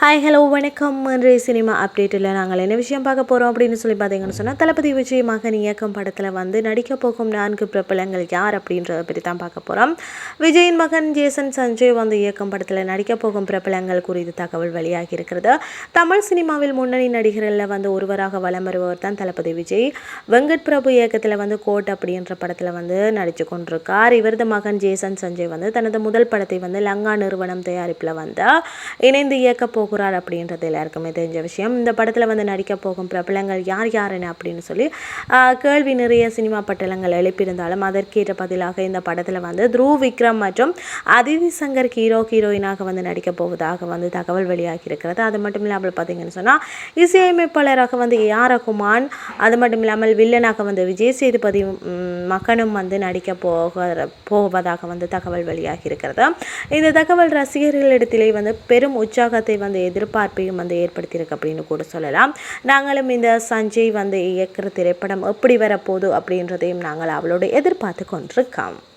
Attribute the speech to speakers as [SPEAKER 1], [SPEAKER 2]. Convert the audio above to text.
[SPEAKER 1] Hi hello வணக்கம். இன்றைய cinema அப்டேட்டில் நாங்கள் என்ன விஷயம் பார்க்க போகிறோம் அப்படின்னு சொல்லி பார்த்தீங்கன்னு சொன்னால் தளபதி விஜய் மகன் இயக்கம் படத்தில் வந்து நடிக்க போகும் நான்கு பிரபலங்கள் யார் அப்படின்றத பற்றி தான் பார்க்க போகிறோம் விஜயின் மகன் ஜேசன் சஞ்சய் வந்து இயக்கம் படத்தில் நடிக்க போகும் பிரபலங்கள் குறித்து தகவல் வெளியாகி இருக்கிறது. தமிழ் சினிமாவில் முன்னணி நடிகர்களில் வந்து ஒருவராக வலம் வருபவர் தான் தளபதி விஜய். வெங்கட் பிரபு இயக்கத்தில் வந்து கோட் அப்படின்ற படத்தில் வந்து நடித்து கொண்டிருக்கார். இவரது மகன் ஜேசன் சஞ்சய் வந்து தனது முதல் படத்தை வந்து லங்கா நிறுவனம் தயாரிப்பில் வந்து இணைந்து இயக்கப்போ போகிறார் அப்படின்றது எல்லாருக்குமே தெரிஞ்ச விஷயம். இந்த படத்தில் வந்து நடிக்க போகும் பிரபலங்கள் யார் யாருன்னு அப்படின்னு சொல்லி கேள்வி நிறைய சினிமா பட்டலங்கள் எழுப்பியிருந்தாலும் அதற்கேற்ற பதிலாக இந்த படத்தில் வந்து த்ருவ் விக்ரம் மற்றும் அதிதி சங்கர் ஹீரோ ஹீரோயினாக வந்து நடிக்க போவதாக வந்து தகவல் வெளியாகி இருக்கிறது. அது மட்டும் இல்லாமல் பார்த்தீங்கன்னு சொன்னால் இசையமைப்பாளராக வந்து ஏ. ஆர். ரகுமான் அது மட்டும் இல்லாமல் வில்லனாக வந்து விஜய் சேதுபதி மகனும் வந்து நடிக்க போக போவதாக வந்து தகவல் வெளியாகி இருக்கிறது. இந்த தகவல் ரசிகர்களிடத்திலே வந்து பெரும் உற்சாகத்தை வந்து எதிர்பார்ப்பையும் வந்து ஏற்படுத்தியிருக்கு அப்படின்னு கூட சொல்லலாம். நாங்களும் இந்த சஞ்சய் வந்து இயக்குற திரைப்படம் எப்படி வரப்போகுது அப்படின்றதையும் நாங்கள் அவளோட எதிர்பார்த்து கொண்டிருக்கோம்.